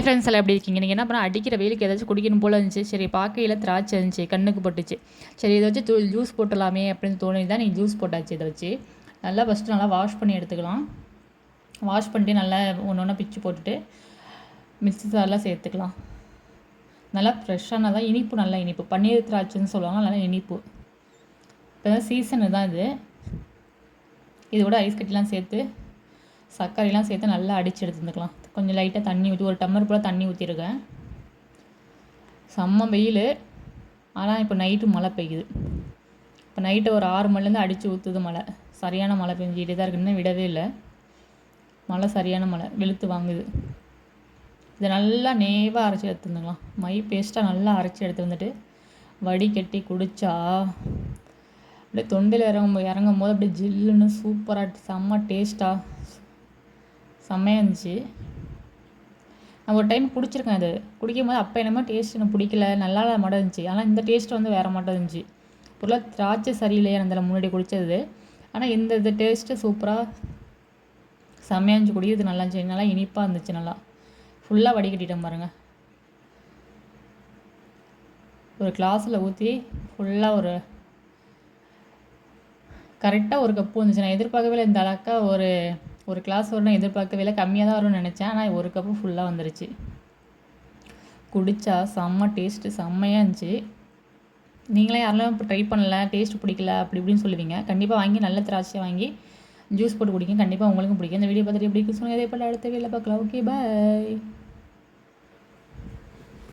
Hi friends எல்லாம் எப்படி இருக்கீங்க? நீங்கள் என்ன பண்ண? அடிக்கிற வெயிலுக்கு ஏதாச்சும் குடிக்கணும் போல இருந்துச்சு. சரி பார்க்கையில் திராட்சை இருந்துச்சு கண்ணுக்கு பட்டுச்சு. சரி இதை வச்சு ஜூஸ் போட்டலாமே அப்படின்னு தோணி தான் நீங்கள் ஜூஸ் போட்டாச்சு இதை வச்சு. நல்லா ஃபஸ்ட்டு நல்லா வாஷ் பண்ணி எடுத்துக்கலாம். வாஷ் பண்ணிட்டு நல்லா ஒன்று ஒன்றா பிச்சு போட்டுட்டு மிக்ஸி சாரெலாம் சேர்த்துக்கலாம். நல்லா ஃப்ரெஷ்ஷானதான் இனிப்பு நல்லா இனிப்பு. பன்னீர் திராட்சைன்னு சொல்லுவாங்க நல்லா இனிப்பு. இப்போ தான் சீசனு தான் இது. இது கூட ஐஸ் கட்டிலாம் சேர்த்து சர்க்கரைலாம் சேர்த்து நல்லா அடித்து எடுத்துருந்துக்கலாம். கொஞ்சம் லைட்டாக தண்ணி ஊற்றி ஒரு டம்ளர் போல் தண்ணி ஊற்றிருக்கேன் செம்ம வெயில். ஆனால் இப்போ நைட்டு மழை பெய்யுது. இப்போ நைட்டு ஒரு ஆறு மணிலேருந்து அடித்து ஊற்றுது மழை. சரியான மழை பெஞ்சிக்கிட்டே தான் இருக்குன்னு விடவே இல்லை. மழை சரியான மழை. வெளுத்து வாங்குது. இதை நல்லா நேவாக அரைச்சி எடுத்துருந்துக்கலாம். மை பேஸ்ட்டாக நல்லா அரைச்சி எடுத்து வந்துட்டு வடிகட்டி குடித்தா அப்படியே தொண்டில் இறங்கும் இறங்கும் போது அப்படியே ஜில்லுன்னு சூப்பராக செம்ம டேஸ்ட்டாக செம்மையாக இருந்துச்சு நான் ஒரு டைம் குடிச்சிருக்கேன் அது. குடிக்கும் போது அப்போ என்னமோ டேஸ்ட் எனக்கு பிடிக்கல. நல்லா மட்டும் இருந்துச்சு. ஆனால் இந்த டேஸ்ட் வந்து வேறு மட்டும் இருந்துச்சு. பொருளாக திராட்சை சரியில்லையா அந்த முன்னாடி குடித்தது ஆனால் இந்த இது டேஸ்ட்டு சூப்பராக செம்மையாக இருந்துச்சு. குடிக்கிறது நல்லா இருந்துச்சு. நல்லா இனிப்பாக இருந்துச்சு நல்லா. ஃபுல்லாக வடிகட்டிட்டேன் பாருங்கள் ஒரு கிளாஸில் ஊற்றி ஃபுல்லாக ஒரு கரெக்டாக ஒரு கப்பு வந்துச்சு நான் எதிர்பார்க்கவே இல்லை. இந்த அளவுக்கா ஒரு ஒரு கிளாஸ் வரணும் எதிர்பார்க்கவே இல்லை கம்மியாக தான் வரும்னு நினச்சேன். ஆனால் ஒரு கப்பு ஃபுல்லாக வந்துருச்சு. குடித்தா செம்ம டேஸ்ட்டு செம்மையாக இருந்துச்சு. நீங்களே யாரெல்லாம் இப்போ ட்ரை பண்ணல டேஸ்ட் பிடிக்கல அப்படி இப்படின்னு சொல்லுவீங்க. கண்டிப்பாக வாங்கி நல்ல திராட்சையை வாங்கி ஜூஸ் போட்டு குடிங்க. கண்டிப்பாக உங்களுக்கும் பிடிக்கும். இந்த வீடியோ பார்த்துட்டு எப்படி சொல்லுங்கள் அதே போல் அடுத்த வீடியோவில் பார்க்கலாம். Okay bye